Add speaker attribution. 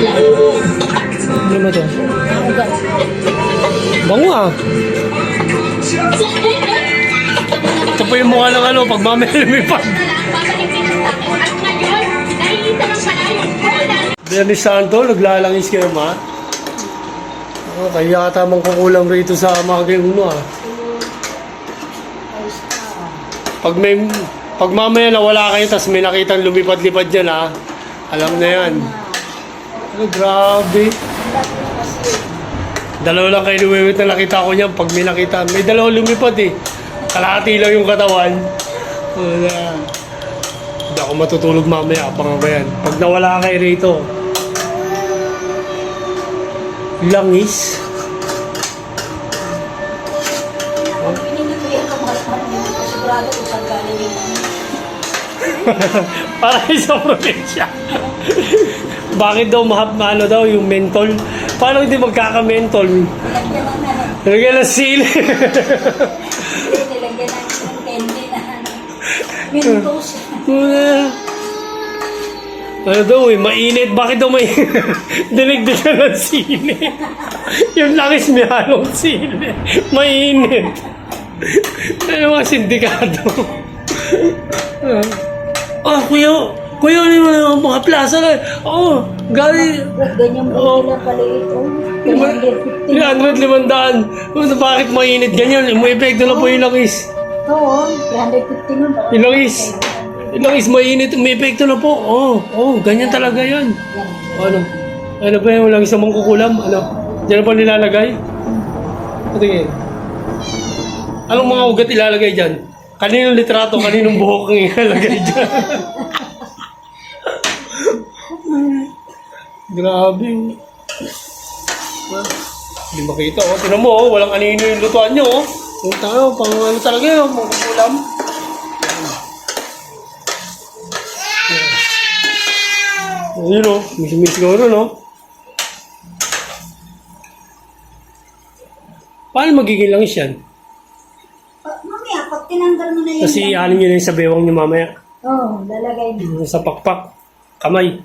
Speaker 1: Ano ba to?
Speaker 2: Ugat.
Speaker 1: Bango ah. Ito po yung mukha ng ano, pag mamaya lumipad. Dennis Santo, naglalangis kayo ma. Oh, kaya tamang kukulang rito sa mga uno ah. Pag may, pag mamaya nawala kayo, tas may nakitang lumipad-lipad dyan ah. Alam na yan. Ano, grabe. Dalawa lang kayo lumiwit na nakita ko niyan. Pag may nakita, may dalawa lumipad eh. Kalahati lang yung katawan. Wala. Hindi ako matutulog mamaya. Abangan ko yan. Pag nawala kayo rito, langis. Para sa probinsya. Bakit daw mahap ano daw yung mentol? Paano hindi magkaka-mentol? Lagyan ng sili.
Speaker 2: nilagyan ng candy na. Mentos.
Speaker 1: Ano daw eh, mainit. Bakit daw may dinigdigan ng sili? yung langis may halong sili. Mainit. Ano mga sindikato? Ah, kuya, kuya, ano yung mga, mga plaza na? Oo, oh, galing,
Speaker 2: Ganyan
Speaker 1: Oo.
Speaker 2: ba nila pala ito?
Speaker 1: Lima- 300, 500. Bakit mainit ganyan? May epekto na po yung langis.
Speaker 2: Oo, 350 nun.
Speaker 1: Yung langis. Yung langis mainit, may epekto na po. Oo, oh, oh, ganyan talaga
Speaker 2: yan.
Speaker 1: Ano? Ano ba yung langis na mangkukulam? Ano? Diyan pa nilalagay? Patingin. Anong mga ugat ilalagay dyan? Kaninong litrato, kaninong buhok ang ilalagay dyan? Grabe. Hindi makita oh. Tinan mo oh, walang anino yung lutuan nyo oh. Yung tao, pang ano talaga yun, mangkukulam. Ayun o, miss-miss ko rin o. Paano magiging langis yan?
Speaker 2: Ah, Mamaya, pag tinanggal mo na yun.
Speaker 1: Kasi ano nyo na yung sa bewang nyo mamaya.
Speaker 2: Oo, lalagay mo.
Speaker 1: Yung Sa pakpak, kamay.